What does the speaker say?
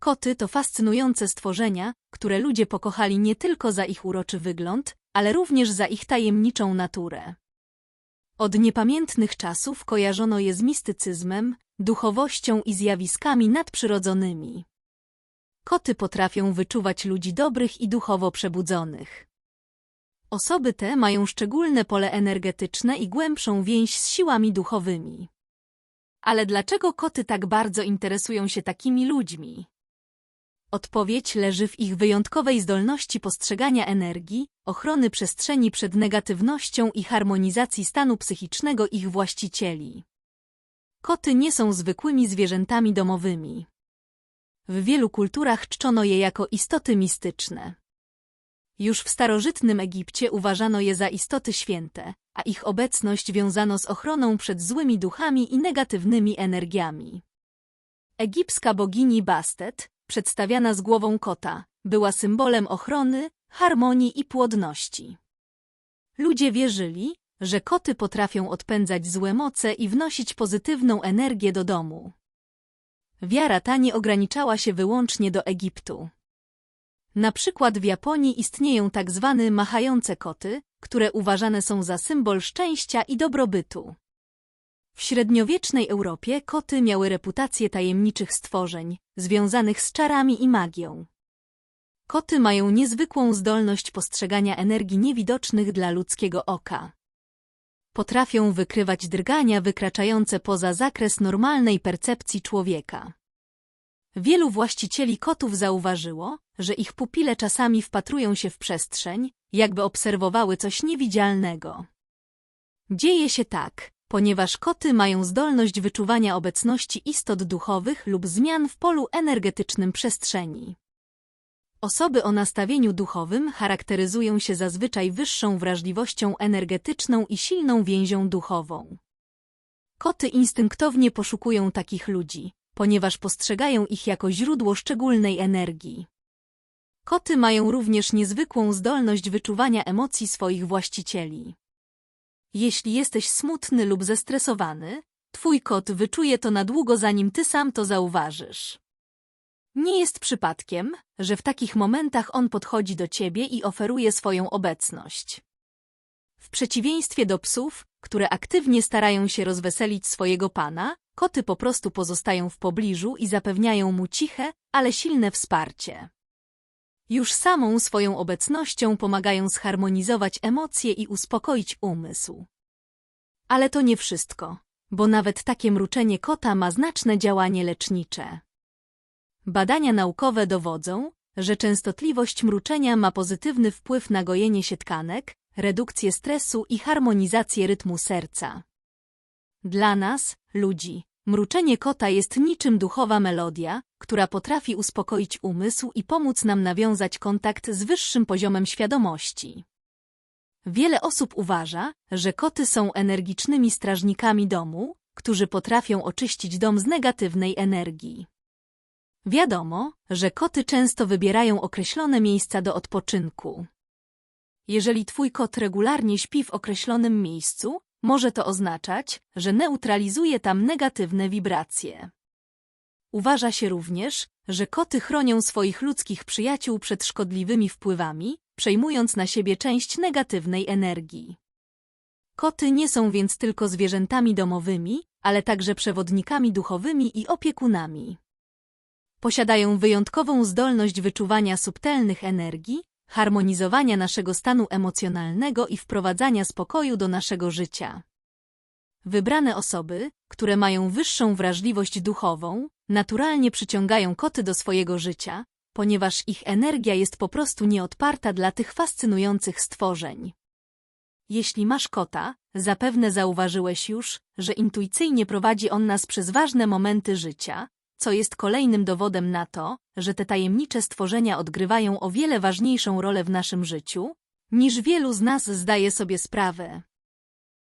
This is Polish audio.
Koty to fascynujące stworzenia, które ludzie pokochali nie tylko za ich uroczy wygląd, ale również za ich tajemniczą naturę. Od niepamiętnych czasów kojarzono je z mistycyzmem, duchowością i zjawiskami nadprzyrodzonymi. Koty potrafią wyczuwać ludzi dobrych i duchowo przebudzonych. Osoby te mają szczególne pole energetyczne i głębszą więź z siłami duchowymi. Ale dlaczego koty tak bardzo interesują się takimi ludźmi? Odpowiedź leży w ich wyjątkowej zdolności postrzegania energii, ochrony przestrzeni przed negatywnością i harmonizacji stanu psychicznego ich właścicieli. Koty nie są zwykłymi zwierzętami domowymi. W wielu kulturach czczono je jako istoty mistyczne. Już w starożytnym Egipcie uważano je za istoty święte, a ich obecność wiązano z ochroną przed złymi duchami i negatywnymi energiami. Egipska bogini Bastet, przedstawiana z głową kota, była symbolem ochrony, harmonii i płodności. Ludzie wierzyli, że koty potrafią odpędzać złe moce i wnosić pozytywną energię do domu. Wiara ta nie ograniczała się wyłącznie do Egiptu. Na przykład w Japonii istnieją tak zwane machające koty, które uważane są za symbol szczęścia i dobrobytu. W średniowiecznej Europie koty miały reputację tajemniczych stworzeń, związanych z czarami i magią. Koty mają niezwykłą zdolność postrzegania energii niewidocznych dla ludzkiego oka. Potrafią wykrywać drgania wykraczające poza zakres normalnej percepcji człowieka. Wielu właścicieli kotów zauważyło, że ich pupile czasami wpatrują się w przestrzeń, jakby obserwowały coś niewidzialnego. Dzieje się tak, ponieważ koty mają zdolność wyczuwania obecności istot duchowych lub zmian w polu energetycznym przestrzeni. Osoby o nastawieniu duchowym charakteryzują się zazwyczaj wyższą wrażliwością energetyczną i silną więzią duchową. Koty instynktownie poszukują takich ludzi, ponieważ postrzegają ich jako źródło szczególnej energii. Koty mają również niezwykłą zdolność wyczuwania emocji swoich właścicieli. Jeśli jesteś smutny lub zestresowany, twój kot wyczuje to na długo zanim ty sam to zauważysz. Nie jest przypadkiem, że w takich momentach on podchodzi do ciebie i oferuje swoją obecność. W przeciwieństwie do psów, które aktywnie starają się rozweselić swojego pana, koty po prostu pozostają w pobliżu i zapewniają mu ciche, ale silne wsparcie. Już samą swoją obecnością pomagają zharmonizować emocje i uspokoić umysł. Ale to nie wszystko, bo nawet takie mruczenie kota ma znaczne działanie lecznicze. Badania naukowe dowodzą, że częstotliwość mruczenia ma pozytywny wpływ na gojenie się tkanek, redukcję stresu i harmonizację rytmu serca. Dla nas, ludzi, Mruczenie kota jest niczym duchowa melodia, która potrafi uspokoić umysł i pomóc nam nawiązać kontakt z wyższym poziomem świadomości. Wiele osób uważa, że koty są energicznymi strażnikami domu, którzy potrafią oczyścić dom z negatywnej energii. Wiadomo, że koty często wybierają określone miejsca do odpoczynku. Jeżeli twój kot regularnie śpi w określonym miejscu, może to oznaczać, że neutralizuje tam negatywne wibracje. Uważa się również, że koty chronią swoich ludzkich przyjaciół przed szkodliwymi wpływami, przejmując na siebie część negatywnej energii. Koty nie są więc tylko zwierzętami domowymi, ale także przewodnikami duchowymi i opiekunami. Posiadają wyjątkową zdolność wyczuwania subtelnych energii, harmonizowania naszego stanu emocjonalnego i wprowadzania spokoju do naszego życia. Wybrane osoby, które mają wyższą wrażliwość duchową, naturalnie przyciągają koty do swojego życia, ponieważ ich energia jest po prostu nieodparta dla tych fascynujących stworzeń. Jeśli masz kota, zapewne zauważyłeś już, że intuicyjnie prowadzi on nas przez ważne momenty życia, co jest kolejnym dowodem na to, że te tajemnicze stworzenia odgrywają o wiele ważniejszą rolę w naszym życiu, niż wielu z nas zdaje sobie sprawę.